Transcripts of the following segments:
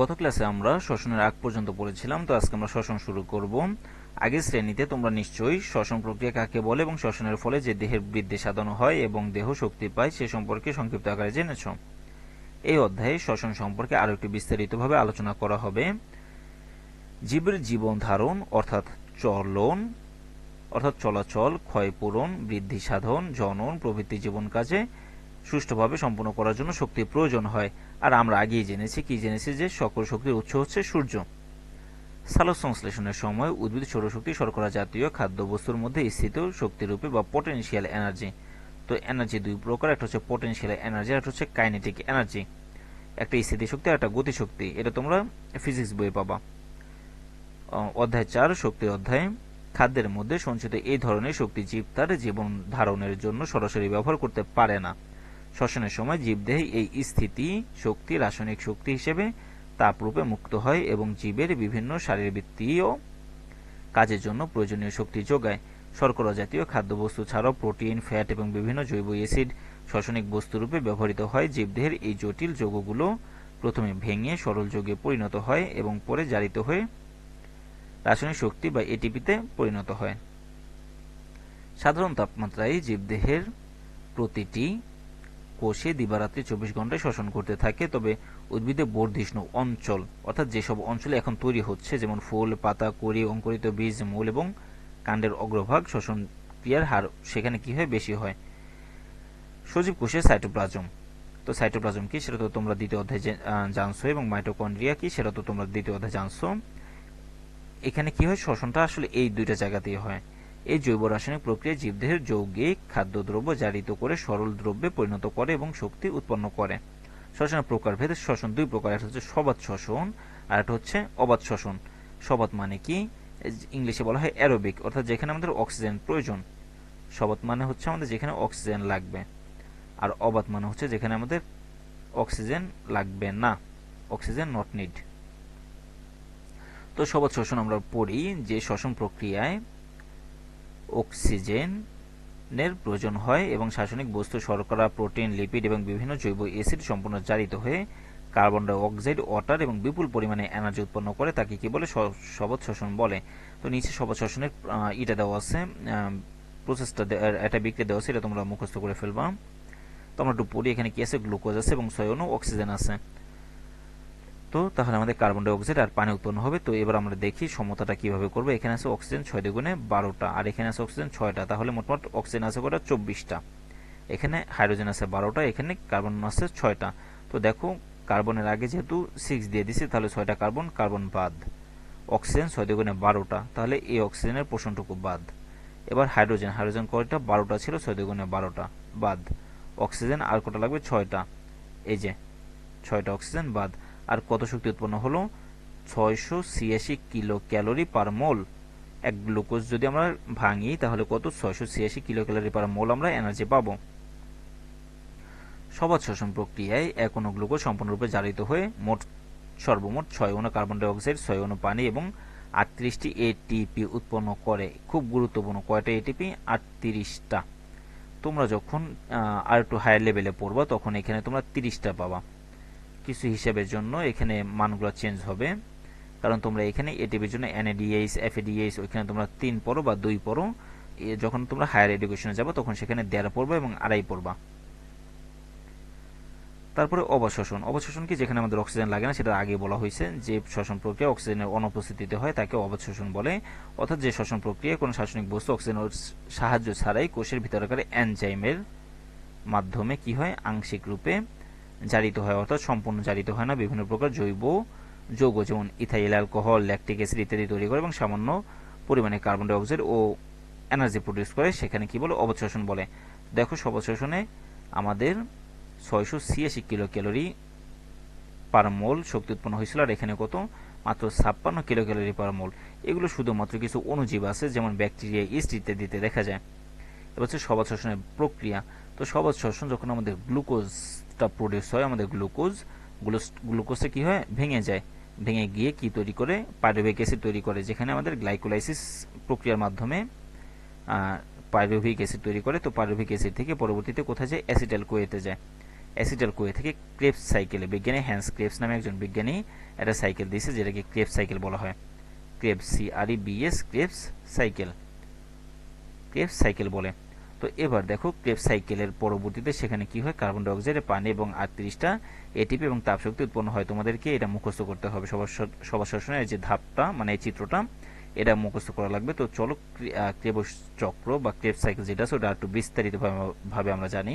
গত ক্লাসে আমরা শ্বসনের আগ পর্যন্ত পড়েছিলাম, তো আজকে আমরা শ্বসন শুরু করব। আগের শ্রেণীতে তোমরা নিশ্চয়ই শ্বসন প্রক্রিয়া কাকে বলে এবং শ্বসনের ফলে যে দেহের বৃদ্ধি সাধন হয় এবং দেহ শক্তি পায় সে সম্পর্কে সংক্ষিপ্ত আকারে জেনেছ। এই অধ্যায়ে শ্বসন সম্পর্কে আরও একটু বিস্তারিতভাবে আলোচনা করা হবে। জীবের জীবন ধারণ, অর্থাৎ চলন, অর্থাৎ চলাচল, ক্ষয়পূরণ বৃদ্ধি সাধন জনন প্রভৃতি জীবন কাজে সুষ্ঠুভাবে সম্পন্ন করার জন্য শক্তির প্রয়োজন হয়। আর আমরা আগেই জেনেছি কি জেনেছি যে সকল শক্তির উৎস হচ্ছে সূর্য। সালোক সংশ্লেষণের সময় উদ্ভিদ সৌরশক্তি শর্করা জাতীয় খাদ্যবস্তুর মধ্যে স্থিত শক্তিরূপে বা পটেনশিয়াল এনার্জি তো এনার্জি দুই প্রকার, একটা হচ্ছে পটেনশিয়াল এনার্জি আর হচ্ছে কাইনেটিক এনার্জি একটা স্থিতি শক্তি আর একটা গতিশক্তি এটা তোমরা ফিজিক্স বইয়ে পাবা। অধ্যায় চার, শক্তি অধ্যায়। খাদ্যের মধ্যে সঞ্চিত এই ধরনের শক্তি জীব তার জীবন ধারণের জন্য সরাসরি ব্যবহার করতে পারে না। শ্বসনের সময় জীবদেহে এই স্থিতি শক্তি, রাসায়নিক শক্তি হিসেবে তাপরূপে মুক্ত হয় এবং জীবের বিভিন্ন শারীরবৃত্তীয় কাজের জন্য প্রয়োজনীয় শক্তি যোগায়। শর্করা জাতীয় খাদ্যবস্তু ছাড়াও প্রোটিন, ফ্যাট এবং বিভিন্ন জৈব অ্যাসিড শ্বসনিক বস্তুরূপে ব্যবহৃত হয়। জীবদেহের এই জটিল যৌগগুলো প্রথমে ভেঙে সরল যৌগে পরিণত হয় এবং পরে জারিত হয়ে রাসায়নিক শক্তি বা এটিপিতে পরিণত হয়। সাধারণ তাপমাত্রায় জীবদেহের প্রতিটি কোষে দিবারাত্রি চব্বিশ ঘন্টায় শ্বসন করতে থাকে, তবে উদ্ভিদে বর্ধিষ্ণু অঞ্চল, অর্থাৎ যেসব অঞ্চলে এখন তৈরি হচ্ছে, যেমন ফুল, পাতা, কড়ি, অঙ্কুরিত বীজ, মূল এবং কাণ্ডের অগ্রভাগ শ্বসন ক্রিয়ার হার সেখানে কি হয়? বেশি হয়। সজীব কোষে সাইটোপ্লাজম। তো সাইটোপ্লাজম কি? সেটা তো তোমরা দ্বিতীয় অধ্যায়ে জানছো এবং মাইটোকন্ড্রিয়া কি? সেটা তো তোমরা দ্বিতীয় অধ্যায়ে জানছো। এখানে কি হয়? শ্বসনটা আসলে এই দুইটা জায়গাতেই হয়। এই জৈব রাসায়নিক প্রক্রিয়া জীবদেহের যৌগিক খাদ্যদ্রব্য জারিত করে সরল দ্রব্যে পরিণত করে এবং শক্তি উৎপন্ন করে। শ্বসনের প্রকারভেদে, শ্বসন দুই প্রকার, একটা হচ্ছে সবাত শ্বসন আর একটা হচ্ছে অবাত শ্বসন। সবাত মানে কি? ইংলিশে বলা হয় অ্যারোবিক, অর্থাৎ যেখানে আমাদের অক্সিজেন প্রয়োজন। সবাত মানে হচ্ছে আমাদের যেখানে অক্সিজেন লাগবে। আর অবাত মানে হচ্ছে যেখানে আমাদের অক্সিজেন লাগবে না। অক্সিজেন নট নিড তো সবাত শ্বসন আমরা পড়ি যে শ্বসন প্রক্রিয়ায় অক্সিজেনের প্রয়োজন হয় এবং শাসনিক বস্তু, শর্করা, প্রোটিন, লিপিড এবং বিভিন্ন জৈব অ্যাসিড সম্পূর্ণ জারিত হয়ে কার্বন ডাই অক্সাইড, ওয়াটার এবং বিপুল পরিমাণে এনার্জি উৎপন্ন করে তাকে কি বলে? সবত শোষণ বলে। তো নিচে সবত শোষণের ইটা দেওয়া আছে প্রসেসটা এটা বিক্রি দেওয়া আছে, এটা তোমরা মুখস্থ করে ফেলবা। তো আমরা একটু পড়ি, এখানে কি আছে? গ্লুকোজ আছে এবং সয়নো অক্সিজেন আছে। তো তাহলে আমাদের কার্বন ডাইঅক্সাইড আর পানি উৎপন্ন হবে। তো এবার আমরা দেখি সমতাটা কীভাবে করব। এখানে আছে অক্সিজেন ছয় দ্বিগুণে বারোটা, আর এখানে আছে অক্সিজেন ছয়টা, তাহলে মোটমাট অক্সিজেন আছে কটা? চব্বিশটা। এখানে হাইড্রোজেন আছে বারোটা, এখানে কার্বন আছে ছয়টা। তো দেখো কার্বনের আগে যেহেতু সিক্স দিয়ে দিছি, তাহলে ছয়টা কার্বন কার্বন বাদ। অক্সিজেন ছয় দ্বিগুণে বারোটা, তাহলে এই অক্সিজেনের পোষণটুকু বাদ। এবার হাইড্রোজেন হাইড্রোজেন কয়টা? বারোটা ছিল, ছয় দ্বিগুণে বারোটা, বাদ। অক্সিজেন আর কটা লাগবে? ছয়টা। এই যে, ছয়টা অক্সিজেন বাদ। আর কত শক্তি উৎপন্ন হলো? ছয়শো ছিয়াশি কিলো ক্যালোরি পার মোল। এক গ্লুকোজ যদি আমরা ভাঙি, তাহলে কত? ছয়শো ছিয়াশি কিলো ক্যালোরি পার মোল আমরা এনার্জি পাবো। সবাদ শ্বসন প্রক্রিয়ায় এক অনু গ্লুকোজ সম্পূর্ণরূপে জারিত হয়ে মোট, সর্বমোট ছয় অনু কার্বন ডাইঅক্সাইড ছয় অনু পানি এবং আটত্রিশটি এটিপি উৎপন্ন করে। খুব গুরুত্বপূর্ণ কয়টা এটিপি? আটত্রিশটা। তোমরা যখন আর একটু হায়ার লেভেলে পড়বা, তখন এখানে তোমরা তিরিশটা পাবা। কিছু হিসাবের জন্য এখানে মানগুলো চেঞ্জ হবে। কারণ তোমরা এখানে এটিভির জন্য এনএডিএইচ এফএডিএইচ ওইখানে তোমরা তিন পড়ো বা দুই পড়ো। যখন তোমরা হায়ার এডুকেশনে যাব, তখন সেখানে দেড় পড়বা এবং আড়াই পড়বা। তারপরে অবশোষণ। অবশোষণ কি? যেখানে আমাদের অক্সিজেন লাগে না সেটা আগে বলা হয়েছে যে শ্বসন প্রক্রিয়া অক্সিজেনের অনুপস্থিতিতে হয়, তাকে অবশোষণ বলে। অর্থাৎ যে শ্বসন প্রক্রিয়া, কোনো শাসনিক বস্তু অক্সিজেনের সাহায্য ছাড়াই কোষের ভিতরকার এনজাইমের মাধ্যমে কি হয়? আংশিক রূপে জারিত হয়, অর্থাৎ সম্পূর্ণ জারিত হয় না। বিভিন্ন প্রকার জৈব যৌগ, যেমন ইথাইল, অ্যালকোহল, ল্যাকটিক অ্যাসিড ইত্যাদি তৈরি করে এবং সামান্য পরিমাণে কার্বন ডাইঅক্সাইড ও এনার্জি প্রডিউস করে। সেখানে কি বলে? অবশোষণ বলে। দেখো অবশোষণে আমাদের ছয়শো ছিয়াশি কিলো ক্যালোরি পার মোল শক্তি উৎপন্ন হয়েছিল, আর এখানে কত? মাত্র ছাপ্পান্ন কিলো ক্যালোরি পার মোল এগুলো শুধুমাত্র কিছু অণুজীব আছে, যেমন ব্যাকটেরিয়া, ইস্ট ইত্যাদিতে দেখা যায়। এবার হচ্ছে সবাদ শোষণের প্রক্রিয়া। তো সবাদ শোষণ যখন আমাদের গ্লুকোজটা প্রডিউস হয় আমাদের গ্লুকোজ গ্লুকোজটা কি হয়? ভেঙে যায়। ভেঙে গিয়ে কি তৈরি করে? পাইরোভিক অ্যাসিড তৈরি করে, যেখানে আমাদের গ্লাইকোলাইসিস প্রক্রিয়ার মাধ্যমে পাইরোভিক অ্যাসিড তৈরি করে। তো পাইরোভিক অ্যাসিড থেকে পরবর্তীতে কোথায় যায়? অ্যাসিটাইল কোয়েতে যায়। অ্যাসিটাল কোয়ে থেকে ক্রেপস সাইকেলে, বিজ্ঞানী হ্যান্স ক্রেপস নামে একজন বিজ্ঞানী একটা সাইকেল দিয়েছে, যেটাকে ক্রেপস সাইকেল বলা হয়। Krebs, C R E BS Krebs cycle. Krebs cycle বলে। তো এবার দেখো ক্রেপ সাইকেলের পরবর্তীতে সেখানে কি হয়? কার্বন ডাইঅক্সাইড পানি এবং আটত্রিশটা এটিপি এবং তাপশক্তি উৎপন্ন হয়। তোমাদেরকে এটা মুখস্থ করতে হবে। সবার সবার শোষণের যে ধাপটা মানে এই চিত্রটা, এটা মুখস্থ করা লাগবে। তো চলো ক্রেব চক্র বা ক্রেপ সাইকেল যেটা আছে, ওটা একটু বিস্তারিত ভাবে আমরা জানি।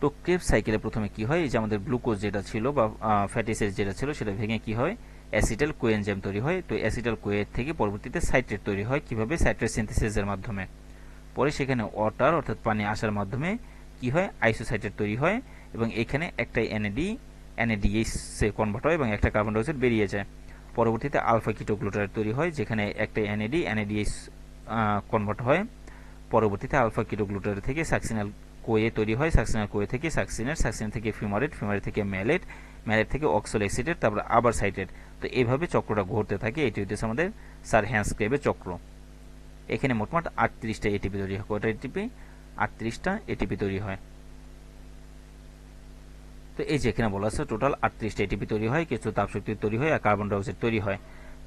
তো ক্রেপ সাইকেলে প্রথমে কি হয়? যে আমাদের গ্লুকোজ যেটা ছিল বা ফ্যাটি অ্যাসিড যেটা ছিল, সেটা ভেঙে কি হয়? অ্যাসিটাল কোয়েনজাইম তৈরি হয়। তো অ্যাসিটাল কোয়ের থেকে পরবর্তীতে সাইট্রেট তৈরি হয়। কীভাবে? সাইট্রেট সিনথেসিসের মাধ্যমে। পরে সেখানে ওয়াটার অর্থাৎ পানি আসার মাধ্যমে কি হয়? আইসোসাইটেট তৈরি হয় এবং এখানে একটা এনএডি এনএডিএসে কনভার্ট হয় এবং একটা কার্বন ডাইঅক্সাইড বেরিয়ে যায়। পরবর্তীতে আলফা কিটোগ্লুটারেট তৈরি হয়, যেখানে একটা এনএডি এনএডিএস কনভার্ট হয়। পরবর্তীতে আলফা কিটোগ্লুটারেট থেকে সাকসিনাল কোয়ে তৈরি হয়। সাকসিনাল কোয়ে থেকে সাকসিনের সাকসিন থেকে ফিমারেট ফিমারেট থেকে ম্যালেট ম্যালেট থেকে অক্সোলেক্সিটেট তারপর আবার সাইটেট তো এইভাবে চক্রটা ঘুরতে থাকে, এটি হচ্ছে আমাদের সার হ্যান্স ক্রেবের চক্র। এখানে মোটমাট আটত্রিশটা এটিপি তৈরি হয়। কয়টা এটিপি আটত্রিশটা এটিপি তৈরি হয়। তো এই যে এখানে বলা আছে টোটাল আটত্রিশটা এটিপি তৈরি হয়, কিছু তাপশক্তি তৈরি হয় আর কার্বন ডাইঅক্সাইড তৈরি হয়।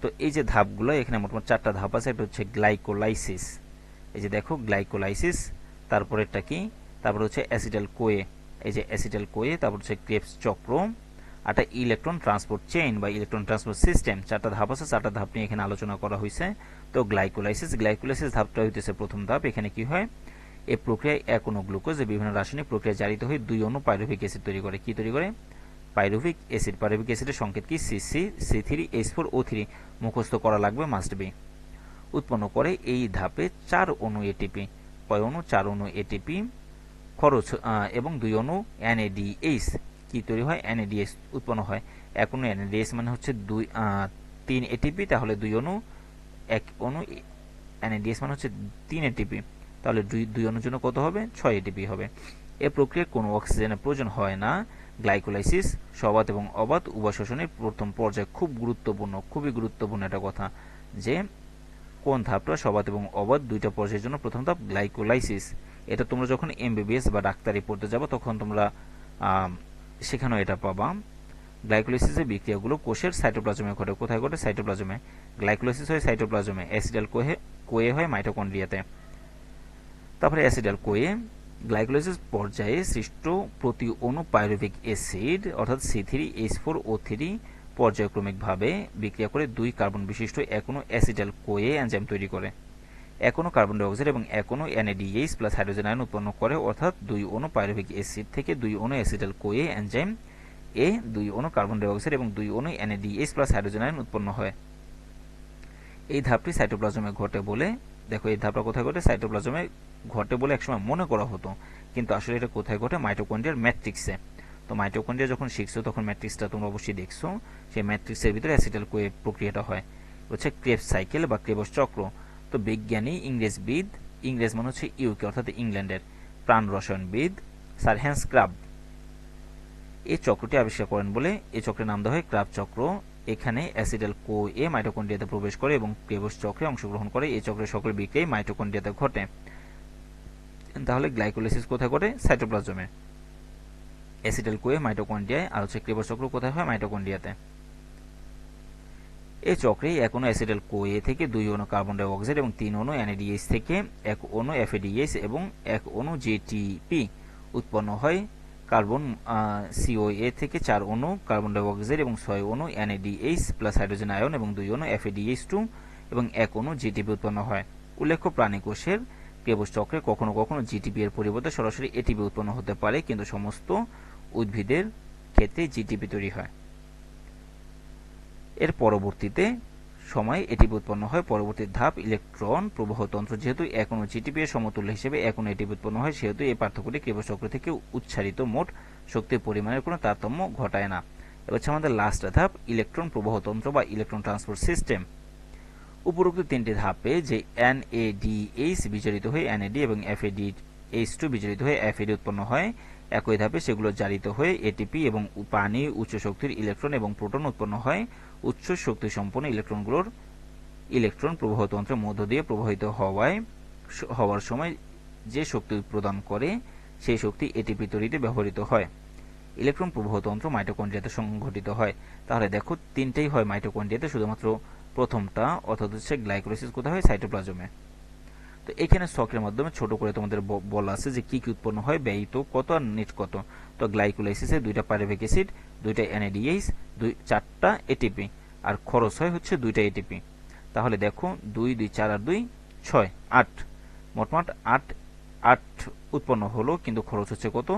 তো এই যে ধাপগুলো, এখানে মোটমাট চারটা ধাপ আছে, এটা হচ্ছে গ্লাইকোলাইসিস এই যে দেখো গ্লাইকোলাইসিস তারপরেরটা কি? তারপর হচ্ছে অ্যাসিটাল কোয়ে এই যে অ্যাসিটাল কোয়ে তারপর হচ্ছে ক্রেপস চক্র একটা ইলেকট্রন ট্রান্সপোর্ট চেইন বা ইলেকট্রন ট্রান্সপোর্ট সিস্টেম চারটা ধাপ আছে, চারটা ধাপ নিয়ে এখানে আলোচনা করা হয়েছে তো গ্লাইকোলাইসিস গ্লাইকোলাইসিস ধাপটা হইতেছে প্রথম ধাপ। এখানে কি হয়? এই প্রক্রিয়ায় এক অনু গ্লুকোজ বিভিন্ন রাসায়নিক প্রক্রিয়া জারিত হয়ে দুই অনু পাইরুভিক অ্যাসিড তৈরি করে। কি তৈরি করে? পাইরুভিক অ্যাসিড পাইরুভিক অ্যাসিডের সংকেত কি? C C C three H four O three মুখস্থ করা লাগবে মাস্ট বি উৎপন্ন করে এই ধাপে চার অনু এটিপি কয় অনু চার অনু এটিপি খরচ এবং দুই অনু এনএডিএইচ কি তৈরি হয়? এনএডিএস উৎপন্ন হয়। এক এনএডিএস মানে হচ্ছে দুই তিন এটিপি তাহলে দুই অনু এক অনু এনএডিএস মানে হচ্ছে তিন এটিপি তাহলে দুই দুই অনুর জন্য কত হবে? ছয় এটিপি হবে। এ প্রক্রিয়ায় কোনো অক্সিজেনের প্রয়োজন হয় না। গ্লাইকোলাইসিস, সবাত এবং অবাত উভয় শোষণের প্রথম পর্যায়ে খুব গুরুত্বপূর্ণ, খুবই গুরুত্বপূর্ণ একটা কথা যে, কোন ধাপটা সবাত এবং অবাত দুইটা পর্যায়ের জন্য প্রথম ধাপ? গ্লাইকোলাইসিস। এটা তোমরা যখন এমবিবিএস বা ডাক্তারি পড়তে যাব, তখন তোমরা সেখানেও এটা পাবা। গ্লাইকোলাইসিসের বিক্রিয়াগুলো, কোষের সাইটোপ্লাজমে ঘটে। কোথায় ঘটে? সাইটোপ্লাজমে গ্লাইকোলাইসিস হয় সাইটোপ্লাজমে অ্যাসিডাল কোহে কোয়ে হয় মাইটোকন্ড্রিয়াতে তারপরে অ্যাসিডাল কোয়ে। গ্লাইকোলাইসিস পর্যায়ে সৃষ্ট প্রতি অণু অ্যাসিড, অর্থাৎ C three H four O three পর্যায়ক্রমিকভাবে বিক্রিয়া করে দুই কার্বন বিশিষ্ট এখনও অ্যাসিডাল কোয়ে এনজাইম তৈরি করে। এখনও কার্বন ডাইঅক্সাইড এবং এখনও এনএডিএইচ প্লাস হাইড্রোজেন আয়ন উৎপন্ন করে, অর্থাৎ দুই অণু পাইরুভিক অ্যাসিড থেকে দুই অণু অ্যাসিডাল কোয়ে এনজাইম এ দুই অণু কার্বন ডাইঅক্সাইড এবং দুই অণু এনএডিএইচ প্লাস হাইড্রোজেন আয়ন উৎপন্ন হয়। এই ধাপটি সাইটোপ্লাজমে ঘটে বলে, দেখো এই ধাপটা কোথায় ঘটে? সাইটোপ্লাজমে ঘটে বলে একসময় মনে করা হতো, কিন্তু আসলে এটা কোথায় ঘটে? মাইটোকন্ড্রিয়ার ম্যাট্রিক্সে তো মাইটোকন্ড্রিয়া যখন শিখছো, তখন ম্যাট্রিক্সটা তোমরা অবশ্যই দেখছ। সেই ম্যাট্রিক্সের ভিতরে অ্যাসিটাল কোয়ে প্রক্রিয়াটা হয়। হচ্ছে ক্রেপ সাইকেল বা ক্রেবস চক্র। তো বিজ্ঞানী ইংরেজবিদ, ইংরেজ মানে হচ্ছে ইউকে অর্থাৎ ইংল্যান্ডের প্রাণ রসায়নবিদ, স্যার হ্যান্স ক্রাব। এই চক্রটি আবিষ্কার করেন বলে এই চক্রের নাম দেওয়া হয় ক্রাব চক্র। এখানে অ্যাসিডাল কো এ মাইটোকন্ড্রিয়াতে প্রবেশ করে এবং ক্রেবস চক্রে অংশগ্রহণ করে। এই চক্রের সকল বিক্রিয়াই মাইটোকন্ড্রিয়াতে ঘটে। তাহলে গ্লাইকোলাইসিস কোথায় ঘটে? সাইটোপ্লাজমে। অ্যাসিডাল কোয়ে মাইটোকন্ড্রিয়ায়, আর হচ্ছে ক্রেবস চক্র কোথায় হয়? মাইটোকন্ড্রিয়াতে। এই চক্রে এক অ্যাসিডাল কোয়ে থেকে দুই অণু কার্বন ডাইঅক্সাইড এবং তিন অণু এনএডিএইচ থেকে এক অণু এফএডিএইচ এবং এক অণু জেটিপি উৎপন্ন হয়। কার্বন সিওএ থেকে চার অণু কার্বন ডাইঅক্সাইড এবং ছয় অণু এনএডিএইচ প্লাস হাইড্রোজেন আয়ন এবং দুই অণু এফএডিএইচ টু এবং এক অণু জিটিপি উৎপন্ন হয়। উল্লেখ্য প্রাণী কোষের ক্রেবস চক্রে কখনো কখনো জিটিপি এর পরিবর্তে সরাসরি এটিপি উৎপন্ন হতে পারে, কিন্তু সমস্ত উদ্ভিদের ক্ষেত্রে জিটিপি তৈরি হয়। পরবর্তীতে সময় এটি উৎপন্ন হয়। পরবর্তী ধাপ, ইলেকট্রন প্রবাহতন্ত্র যেহেতু এখনও জিটিপি এর সমতুল্য হিসেবে এখনও এটি উৎপন্ন হয়, সেহেতু এই পার্থক্যটি কেবল চক্র থেকে উচ্চারিত মোট শক্তির পরিমাণের কোনো তারতম্য ঘটায় না। এবার আমাদের লাস্ট ধাপ, ইলেকট্রন প্রবাহতন্ত্র বা ইলেকট্রন ট্রান্সপোর্ট সিস্টেম। উপরোক্ত তিনটি ধাপে যে এনএডিএইচ বিচলিত হয়ে এনএডি এবং এফএডি এইচ টু বিচলিত হয়ে এফএডি উৎপন্ন হয়, একই ধাপে সেগুলো জারিত হয়ে এটিপি এবং পানি, উচ্চ শক্তির ইলেকট্রন এবং প্রোটন উৎপন্ন হয়। উচ্চ শক্তি সম্পন্ন ইলেকট্রনগুলোর ইলেকট্রন প্রবাহতন্ত্রের মধ্য দিয়ে প্রবাহিত হওয়ায় হওয়ার সময় যে শক্তি প্রদান করে, সেই শক্তি এটিপি তৈরিতে ব্যবহৃত হয়। ইলেকট্রন প্রবাহতন্ত্র মাইটোকন্ড্রিয়াতে সংঘটিত হয়। তাহলে দেখো, তিনটেই হয় মাইটোকন্ড্রিয়াতে, শুধুমাত্র প্রথমটা, অর্থাৎ হচ্ছে গ্লাইকোলাইসিস কোথায় হয়? সাইটোপ্লাজমে। তো এখানে শখের মাধ্যমে ছোট করে তোমাদের বলা আছে যে কি কি উৎপন্ন হয়, ব্যয়িত কত আর নিট কত। তো গ্লাইকোলাইসিসে দুইটা পাইরুভিক অ্যাসিড দুইটা এনএডিএইচ দুই চারটা এটিপি আর খরচ হয় হচ্ছে দুইটা এটিপি তাহলে দেখো, দুই দুই, চার আর দুই, ছয়, আট। মোটমাট আট আট উৎপন্ন হলো, কিন্তু খরচ হচ্ছে কত?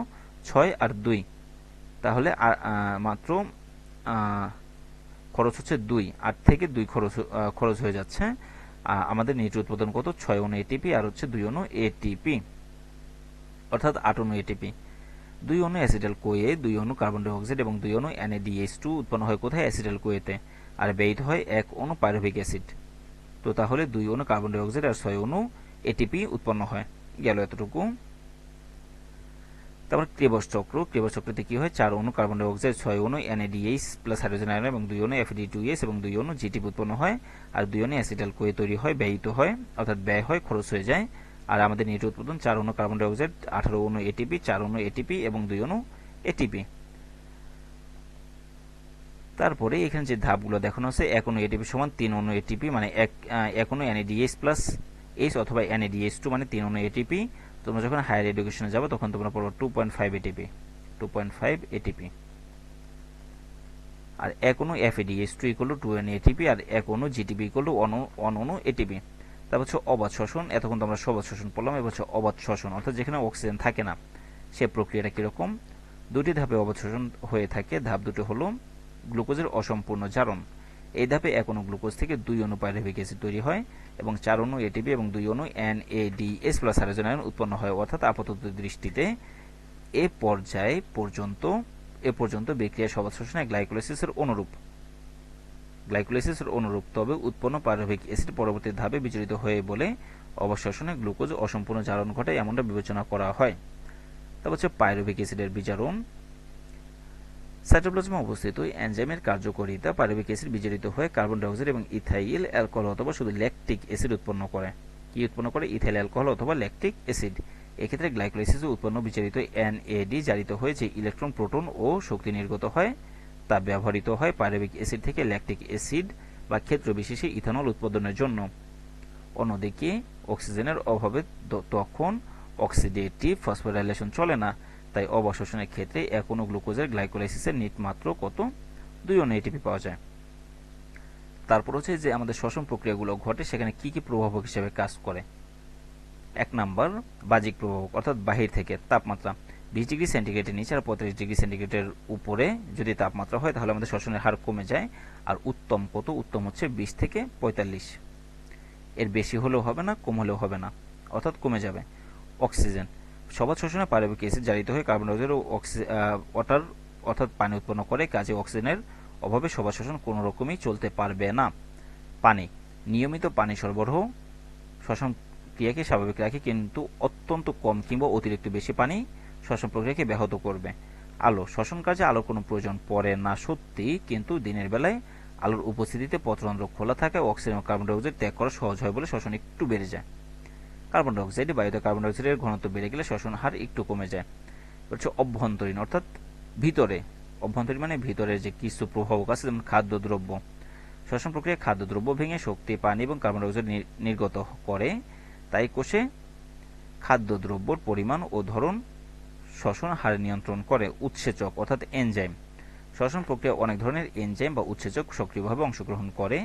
ছয় আর দুই। তাহলে মাত্র খরচ হচ্ছে দুই। আট থেকে দুই খরচ খরচ হয়ে যাচ্ছে। আমাদের নিট উৎপাদন কত? ছয় অনু এটিপি আর হচ্ছে দুই অনু এটিপি অর্থাৎ আট অনু এটিপি দুই অনু অ্যাসিডাল কোয়ে দুই অনু কার্বন ডাইঅক্সাইড এবং দুই অনু এনএডিএস টু উৎপন্ন হয় কোথায়? অ্যাসিডাল কোয়েতে আর ব্যয়িত হয় এক অনু পাইরুভিক অ্যাসিড। তো তাহলে দুই অনু কার্বন ডাইঅক্সাইড আর ছয় অনু এটিপি উৎপন্ন হয়। গেল এতটুকু। তারপর ক্রেবস চক্র ক্রেবস চক্রতে কি হয়? চার অনু কার্বন ডাইঅক্সাইড ছয় অনু এনএডিএইচ প্লাস হাইড্রোজেন আয়ন এবং দুই অনু এফডি টু এস এবং দুই অনু জিটিপি উৎপন্ন হয় আর দুই অনু অ্যাসিটাল কোয়ে তৈরি হয়, ব্যয়িত হয়, অর্থাৎ ব্যয় হয়, খরচ হয়ে যায়। আর আমাদের নিট উৎপাদন, চার অনু কার্বন ডাইঅক্সাইড, আঠারো অনু এটিপি চার অনু এটিপি এবং দুই অনু এটিপি তারপরে এখানে যে ধাপগুলো দেখানো আছে, এক অনু এটিপি সমান তিন অনু এটিপি মানে এক এক অনু এনএডিএস প্লাস এইচ অথবা এনএডিএস টু মানে তিন অনু এটিপি তোমরা যখন হায়ার এডুকেশনে যাব, তখন তোমরা পড়ব two point five ATP two point five ATP আর এক অনু FADS two equal to N ATP আর এক অনু GTP equal to on on ATP তারপর হচ্ছে অবাধ শ্বসন এতক্ষণ তো আমরা সবাদ শ্বসন পড়লাম, এবার হচ্ছে অবাধ শ্বসন অর্থাৎ যেখানে অক্সিজেন থাকে না, সে প্রক্রিয়াটা কীরকম? দুটি ধাপে অবাধ শ্বসন হয়ে থাকে। ধাপ দুটো হলো গ্লুকোজের অসম্পূর্ণ জারণ। এই ধাপে এক অনু গ্লুকোজ থেকে দুই অনু পাইরুভিক অ্যাসিড তৈরি হয়। এবং চার অনু এটিপি এবং দুই অনু N A D S plus hydrogen উৎপন্ন হয়। অর্থাৎ আপাতত দৃষ্টিতে এ পর্যায়ে পর্যন্ত, এ পর্যন্ত বিক্রিয়া সবাদ শোষণে গ্লাইকোলাইসিসের অনুরূপ। গ্লাইকোলাইসিসের অনুরূপ, তবে উৎপন্ন পাইরুভিক অ্যাসিড পরবর্তী ধাপে বিচলিত হয়ে বলে অবশোষণে গ্লুকোজ অসম্পূর্ণ জারণ ঘটে এমনটা বিবেচনা করা হয়। তারপর হচ্ছে পাইরুভিক অ্যাসিডের বিজারণ সাইটোপ্লাজমে অবস্থিত এনজাইমের কার্যকারিতা পাইরুভিক অ্যাসিড বিজারিত হয়ে কার্বন ডাইঅক্সাইড এবং ইথাইল, অ্যালকোহল অথবা শুধু ল্যাকটিক অ্যাসিড উৎপন্ন করে। কি উৎপন্ন করে? ইথাইল, অ্যালকোহল অথবা ল্যাকটিক অ্যাসিড। এক্ষেত্রে গ্লাইকোলাইসিসে উৎপন্ন বিচারিত এনএডি জারিত হয়ে যে ইলেকট্রন, প্রোটন ও শক্তি নির্গত হয়, তা ব্যবহৃত হয় পাইরুভিক অ্যাসিড থেকে ল্যাকটিক অ্যাসিড বা ক্ষেত্র বিশেষে ইথানল উৎপাদনের জন্য। অন্যদিকে, অক্সিজেনের অভাবে তখন অক্সিডেটিভ ফসফোরাইলেশন চলে না। তাই অবশোষণের ক্ষেত্রে এক অনু গ্লুকোজের গ্লাইকোলাইসিসের নিট মাত্র কত? দুই অনু এটিপি পাওয়া যায়। তারপর হচ্ছে যে আমাদের শ্বসন প্রক্রিয়াগুলো ঘটে, সেখানে কি কি প্রভাবক হিসেবে কাজ করে? এক নাম্বার, বাহ্যিক প্রভাবক, অর্থাৎ বাহির থেকে তাপমাত্রা। বিশ ডিগ্রি সেন্টিগ্রেডের নিচে আর পঁয়ত্রিশ ডিগ্রি সেন্টিগ্রেডের উপরে যদি তাপমাত্রা হয়, তাহলে আমাদের শ্বসনের হার কমে যায়। আর উত্তম কত? উত্তম হচ্ছে বিশ থেকে পঁয়তাল্লিশ। এর বেশি হলেও হবে না, কম হলেও হবে না, অর্থাৎ কমে যাবে। অক্সিজেন সবাদ শোষণে পারবিক অ্যাসিড জারিত হয়ে কার্বন ডাইঅক্সাইড ও ওয়াটার অর্থাৎ পানি উৎপন্ন করে কাজে অক্সিজেনের অভাবে সবাদ শোষণ কোনো রকমই চলতে পারবে না। পানি, নিয়মিত পানি সরবরাহ, শ্বসন ক্রিয়াকে স্বাভাবিক রাখে কিন্তু অত্যন্ত কম কিংবা অতিরিক্ত বেশি পানি শ্বসন প্রক্রিয়াকে ব্যাহত করবে। আলো, শ্বসন কাজে আলোর কোনো প্রয়োজন পড়ে না সত্যি, কিন্তু দিনের বেলায় আলোর উপস্থিতিতে পত্রন্ত্র খোলা থাকে অক্সিজেন ও কার্বন ডাইঅক্সাইড ত্যাগ করা সহজ হয় বলে শ্বসন একটু বেড়ে যায়। কার্বন ডাইঅক্সাইড বায়ুতে কার্বন ডাইঅক্সাইডের ঘনত্ব বেড়ে গেলে শ্বসন হার একটু কমে যায়। হচ্ছে অভ্যন্তরীণ, অর্থাৎ ভিতরে। অভ্যন্তরীণ মানে ভিতরে যে কিছু প্রভাবক আছে, যেমন খাদ্যদ্রব্য। শ্বসন প্রক্রিয়ায় খাদ্যদ্রব্য ভেঙে শক্তি, পানি এবং কার্বন ডাইঅক্সাইড নির্গত করে। তাই কোষে খাদ্যদ্রব্যর পরিমাণ ও ধরন শ্বসন হার নিয়ন্ত্রণ করে, উৎসেচক, অর্থাৎ এনজাইম। শ্বসন প্রক্রিয়া অনেক ধরনের এনজাইম বা উৎসেচক সক্রিয়ভাবে অংশগ্রহণ করে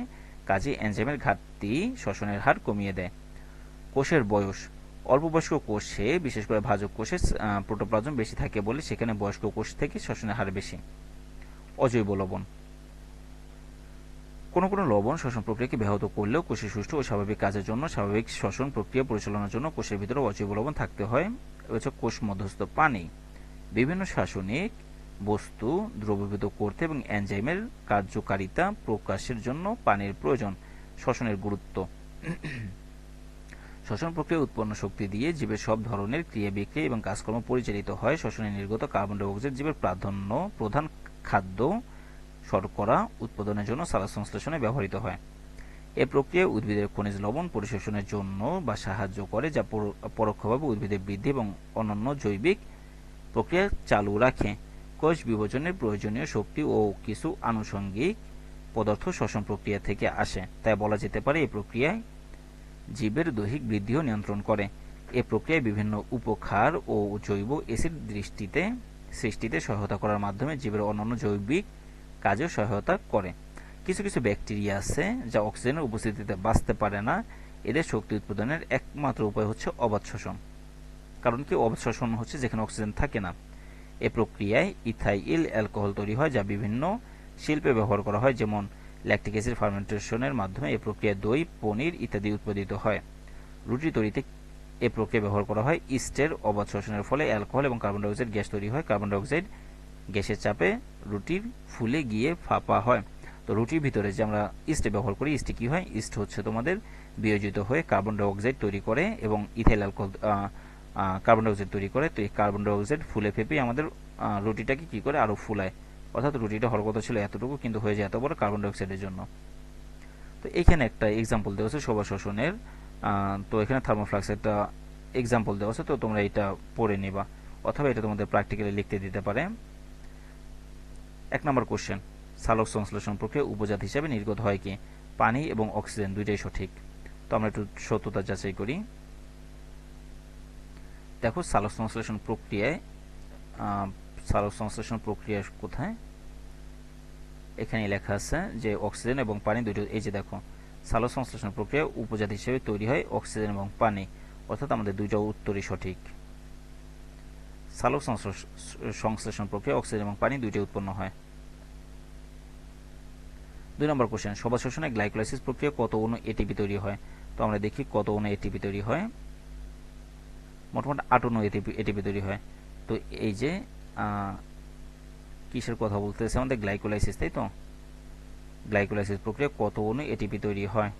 কাজে এনজাইমের ঘাটতি শ্বসনের হার কমিয়ে দেয়। কোষের বয়স। অল্প বয়স্ক কোষে বিশেষ করে ভাজক কোষে প্রোটোপ্লাজম বেশি থাকে বলে সেখানে বয়স্ক কোষ থেকে শ্বসনের হার বেশি। অজৈব লবণ। কোনো কোনো লবণ শ্বসন প্রক্রিয়াকে ব্যাহত করলেও কোষের সুষ্ঠু ও স্বাভাবিক কাজের জন্য স্বাভাবিক শ্বসন প্রক্রিয়া পরিচালনার জন্য কোষের ভিতরে অজৈব লবণ থাকতে হয়। রয়েছে কোষ মধ্যস্থ পানি। বিভিন্ন শাসনিক বস্তু দ্রবীভূত করতে এবং এনজাইমের কার্যকারিতা প্রকাশের জন্য পানির প্রয়োজন, শ্বসনের গুরুত্ব। শ্বসন প্রক্রিয়া উৎপন্ন শক্তি দিয়ে জীবের সব ধরনের ক্রিয়া বিক্রিয়া এবং কাজকর্ম পরিচালিত হয়। শ্বসনে নির্গত কার্বন ডাইঅক্সাইড জীবের প্রাধান্য, প্রধান খাদ্য শর্করা উৎপাদনের জন্য সালাদ সংশ্লেষণে ব্যবহৃত হয়। এ প্রক্রিয়ায় উদ্ভিদের খনিজ লবণ পরিশোষণের জন্য বা সাহায্য করে, যা পরো- পরোক্ষভাবে উদ্ভিদের বৃদ্ধি এবং অন্যান্য জৈবিক প্রক্রিয়া চালু রাখে। কোষ বিভাজনের প্রয়োজনীয় শক্তি ও কিছু আনুষঙ্গিক পদার্থ শ্বসন প্রক্রিয়া থেকে আসে, তাই বলা যেতে পারে এই প্রক্রিয়ায় জীবের দৈহিক বৃদ্ধিও নিয়ন্ত্রণ করে। এ প্রক্রিয়ায় বিভিন্ন উপক্ষার ও জৈব অ্যাসিড দৃষ্টিতে, সৃষ্টিতে সহায়তা করার মাধ্যমে জীবের অন্যান্য জৈবিক কাজেও সহায়তা করে। কিছু কিছু ব্যাকটেরিয়া আছে যা অক্সিজেনের উপস্থিতিতে বাঁচতে পারে না। এদের শক্তি উৎপাদনের একমাত্র উপায় হচ্ছে অবাধ শ্বসন। কারণ কি অবাধ শ্বসন হচ্ছে যেখানে অক্সিজেন থাকে না। এ প্রক্রিয়ায় ইথাইল অ্যালকোহল তৈরি হয় যা বিভিন্ন শিল্পে ব্যবহার করা হয়, যেমন ল্যাকটিক অ্যাসিড ফার্মেন্টেশনের মাধ্যমে এই প্রক্রিয়ায় দই, পনির ইত্যাদি উৎপাদিত হয়। রুটি তৈরিতে এ প্রক্রিয়া ব্যবহার করা হয়। ইস্টের অবাধ শ্বসনের ফলে অ্যালকোহল এবং কার্বন ডাইঅক্সাইড গ্যাস তৈরি হয়। কার্বন ডাইঅক্সাইড গ্যাসের চাপে রুটির ফুলে গিয়ে ফাঁপা হয়। তো রুটির ভিতরে যে আমরা ইস্টে ব্যবহার করি, ইস্টে কি হয়? ইস্ট হচ্ছে তোমাদের বিয়োজিত হয়ে কার্বন ডাইঅক্সাইড তৈরি করে এবং ইথাইল অ্যালকোহল কার্বন ডাইঅক্সাইড তৈরি করে। তো এই কার্বন ডাইঅক্সাইড ফুলে ফেপে আমাদের রুটিটাকে কি করে? আরও ফুলায়। অর্থাৎ রুটিটা হওয়ার কথা ছিল এতটুকু, কিন্তু হয়ে যায় এত বড় কার্বন ডাইঅক্সাইডের জন্য। তো এখানে একটা এক্সাম্পল দেওয়া আছে শোভা শোষণের। তো এখানে থার্মোফ্লাক্স একটা এক্সাম্পল দেওয়া আছে, তো তোমরা এটা পড়ে নিবা। অথবা এটা তোমাদের প্র্যাকটিক্যালি লিখতে দিতে পারে। এক নম্বর কোশ্চেন সালোক সংশ্লেষণ প্রক্রিয়া উপজাত হিসাবে নির্গত হয় কি? পানি এবং অক্সিজেন দুইটাই সঠিক। তো আমরা একটু সত্যতা যাচাই করি। দেখো, সালোক সংশ্লেষণ প্রক্রিয়ায় সালোক সংশ্লেষণ প্রক্রিয়া কোথায়? এখানে লেখা আছে যে অক্সিজেন এবং পানি দুটো, এই যে দেখো সালোক সংশ্লেষণ প্রক্রিয়া উপজাত হিসেবে তৈরি হয় অক্সিজেন এবং পানি। অর্থাৎ আমাদের দুইটা উত্তরই সঠিক। সালোক সংশ্লেষণ প্রক্রিয়া অক্সিজেন এবং পানি দুইটাই উৎপন্ন হয়। দুই নম্বর কোশ্চেন সভা শোষণে গ্লাইকোলাইসিস প্রক্রিয়া কত অণু এটিপি তৈরি হয়? তো আমরা দেখি কত অণু এটিপি তৈরি হয়। মোটামুটি আট অণু এটিপি এটিপি তৈরি হয়। তো এই যে কিসের কথা বলতেছে? আমাদের গ্লাইকোলাইসিস তাই তো? গ্লাইকোলাইসিস প্রক্রিয়া কত অণু এটিপি তৈরি হয়?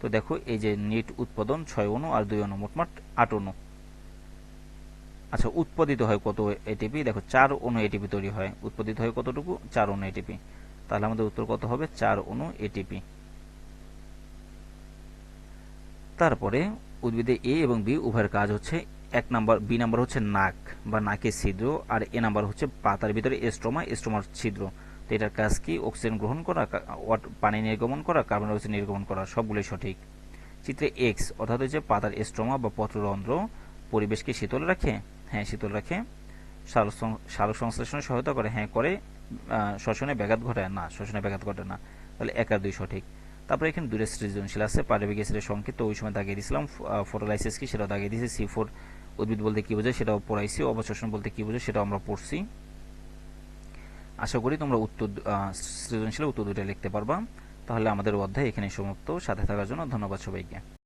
তো দেখো, এই যে নিট উৎপাদন ছয় অণু আর দুই অণু মোটমাট আট অণু আচ্ছা উৎপাদিত হয় কত এটিপি দেখো, চার অণু এটিপি তৈরি হয়। উৎপাদিত হয় কতটুকু? চার অণু এটিপি তাহলে আমাদের উত্তর কত হবে? চার অণু এটিপি তারপরে উদ্ভিদে এ এবং বি উভয়ের কাজ হচ্ছে এক নাম্বার, বি নাম্বার হচ্ছে নাক বা নাকের ছিদ্র আর এ নাম্বার হচ্ছে পাতার ভিতরে এস্ট্রোমা এস্ট্রোমার ছিদ্র। তো এটার কাজ কি? অক্সিজেন গ্রহণ করা পানি নির্গমন করা, কার্বন ডাইঅক্সাইড নির্গমন করা, সবগুলোই সঠিক। চিত্রে এক্স, অর্থাৎ হচ্ছে পাতার এস্ট্রোমা বা পত্ররন্ধ্র, পরিবেশকে শীতল রাখে হ্যাঁ শীতল রাখে সালোক সংশ্লেষণে সহায়তা করে হ্যাঁ করে শ্বসনে ব্যাঘাত ঘটায়, না, শ্বসনে ব্যাঘাত ঘটে না, তাহলে এক আর দুই সঠিক। তারপরে এখানে দূরে সৃজনশীল আছে পারবিক অ্যাসিডের সংকেত ওই সময় দাগিয়ে দিয়েছিলাম ফটোলাইসিস কি সেটা দাগিয়ে দিয়েছি সি ফোর উদ্ভিদ বলতে কি বোঝায় সেটাও পড়াইছি অবশোষণ বলতে কি বোঝায় সেটাও আমরা পড়ছি। আশা করি তোমরা উত্তর আহ, সৃজনশীলের উত্তর দুটা লিখতে পারবা। তাহলে আমাদের অধ্যায় এখানে সমাপ্ত। সাথে থাকার জন্য ধন্যবাদ সবাইকে।